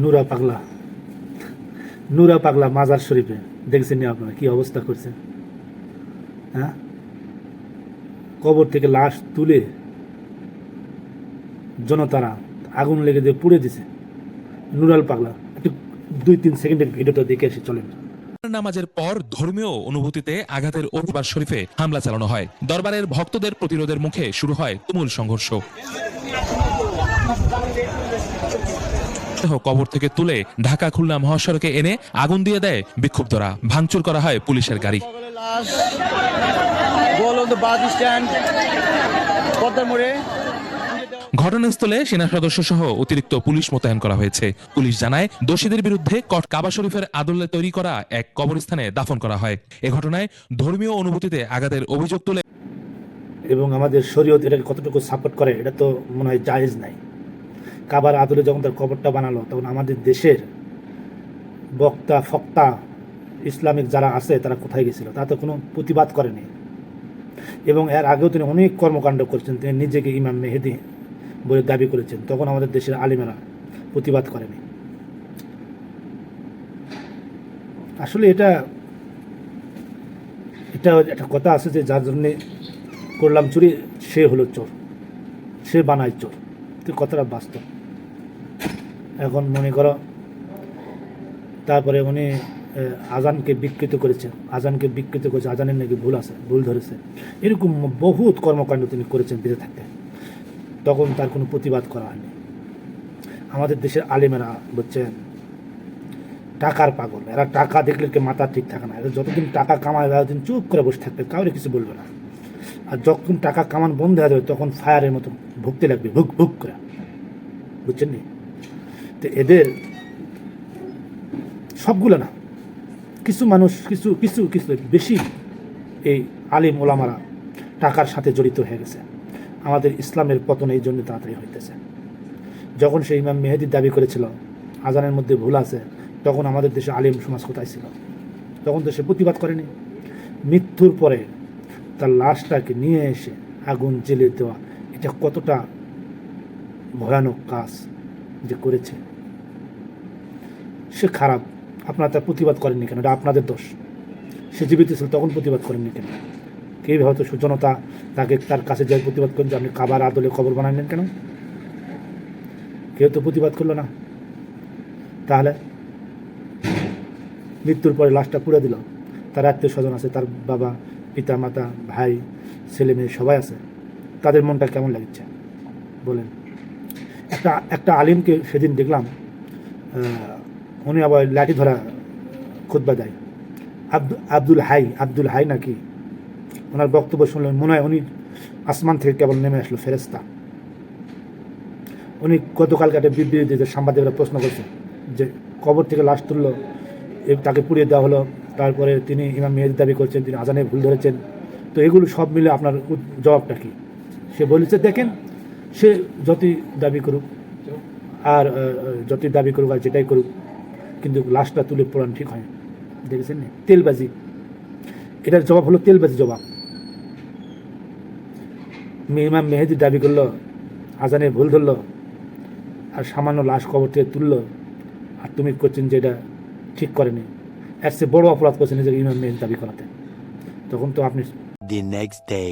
নুরা পাগলা। নুরা পাগলা মাজার শরীফে। দেখছেন আপনারা কি অবস্থা করছে? হ্যাঁ? কবর থেকে লাশ তুলে জনতারা আগুন লেগে দিয়ে পুড়ে দিছে। নুরাল পাগলা, একটু দুই তিন সেকেন্ডের ভিডিওটা দেখে এসে চলেন। নামাজের পর ধর্মীয় অনুভূতিতে আঘাতের অভিবার শরীফে হামলা চালানো হয়। দরবারের ভক্তদের প্রতিরোধের মুখে শুরু হয় তুমুল সংঘর্ষ। দেহ কবর থেকে তুলে ঢাকা খুলনা মহাসড়কে এনে আগুন দিয়ে দেয় বিক্ষুব্ধরা। ভাঙচুর করা হয় পুলিশের গাড়ি। ঘটনাস্থলে সেনা সদস্য সহ অতিরিক্ত পুলিশ মোতায়েন করা হয়েছে। পুলিশ জানায় দোষীদের বিরুদ্ধে কট কাবা শরীফের আদলে তৈরি করা এক কবরস্থানে দাফন করা হয়। এ ঘটনায় ধর্মীয় অনুভূতিতে আঘাতের অভিযোগ তুলে। এবং আমাদের শরীয়ত এটাকে কতটুকু সাপোর্ট করে এটা তো মনে হয় জায়েজ নাই। কাবার আদলে যখন তার কবরটা বানালো, তখন আমাদের দেশের বক্তা, ফক্তা, ইসলামিক যারা আছে, তারা কোথায় গেছিল? তা তো কোনো প্রতিবাদ করেনি। এবং এর আগেও তিনি অনেক কর্মকাণ্ড করেছেন। তিনি নিজেকে ইমাম মেহেদি বলে দাবি করেছেন। তখন আমাদের দেশের আলিমেরা প্রতিবাদ করেনি। আসলে এটা এটা একটা কথা আছে যে যার জন্যে করলাম চুরি, সে হলো চোর। সে বানায় চোর। তো কথাটা বাস্তব। এখন মনে করো, তারপরে উনি আজানকে বিকৃত করেছে, আজানকে বিকৃত করেছে, আজানের নাকি ভুল আছে, ভুল ধরেছে। এরকম বহুত কর্মকাণ্ড তিনি করেছেন বেঁচে থাকতে। তখন তার কোনো প্রতিবাদ করা হয়নি। আমাদের দেশের আলেমেরা বলছেন, টাকার পাগল, এরা টাকা দেখলে কি মাথা ঠিক থাকে না? এরা যতদিন টাকা কামায় ততদিন চুপ করে বসে থাকবে, কাউরে কিছু বলবে না। আর যখন টাকা কামান বন্ধ হয়ে যাবে, তখন ফায়ারের মতো ভুগতে লাগবে, ভুক ভুক করে। বুঝছেন নি? তো এদের সবগুলো না। কিছু মানুষ, কিছু কিছু কিছু বেশি এই আলিম ওলামারা টাকার সাথে জড়িত হয়ে গেছে। আমাদের ইসলামের পতন এই জন্য তাড়াতাড়ি হইতেছে। যখন সেই ইমাম মেহেদির দাবি করেছিল, আজানের মধ্যে ভুল আছে, তখন আমাদের দেশে আলিম সমাজ কোথায় ছিল? তখন তো সে প্রতিবাদ করেনি। মৃত্যুর পরে তার লাশটাকে নিয়ে এসে আগুন জ্বেলে দেওয়া, এটা কতটা ভয়ানক কাজ। যে করেছে, সে খারাপ। আপনারা তার প্রতিবাদ করেননি কেন? এটা আপনাদের দোষ। সে জীবিত ছিল, তখন প্রতিবাদ করেননি কেন? কেউ হয়তো সুজনতা তাকে তার কাছে যাই প্রতিবাদ করেন যে আপনি কাবার আদলে খবর বানালেন কেন? কেউ তো প্রতিবাদ করল না। তাহলে মৃত্যুর পরে লাশটা পুড়ে দিল। তার আত্মীয় স্বজন আছে, তার বাবা, পিতা, মাতা, ভাই, ছেলে, মেয়ে সবাই আছে। তাদের মনটা কেমন লাগছে? বলেন। একটা একটা আলিমকে সেদিন দেখলাম উনি আবার লাঠি ধরা খুদ্া দেয়। আব্দুল আব্দুল হাই আব্দুল হাই নাকি? ওনার বক্তব্য শুনলেন, মনে হয় উনি আসমান থেকে কেবল নেমে আসলো ফেরেস্তা উনি গতকালকে একটা বিবৃতি দিয়েছে সাংবাদিকরা প্রশ্ন করছে, যে কবর থেকে লাশ তুললো তাকে পুড়িয়ে দেওয়া হলো, তারপরে তিনি ইমাম মেহেদি দাবি করছেন, তিনি আজানে ভুল ধরেছেন। তো এগুলো সব মিলে আপনার জবাবটা কি? সে বলেছে, দেখেন সে যতই দাবি করুক, আর যতই দাবি করুক আর যেটাই করুক, কিন্তু লাশটা তুলে পোড়ানো ঠিক হয় দেখেছেন তেলবাজি। এটার জবাব হলো তেলবাজি জবাব। মে- ইমাম মেহেদি দাবি করল, আজানে ভুল ধরলো, আর সামান্য লাশ কবর থেকে তুললো, আর তুমি করছেন যে এটা ঠিক করেনি। এর চেয়ে বড় অপরাধ করছেন নিজেকে ইমাম মেহেদি দাবি করাতে। তখন তো আপনি the নেক্সট day.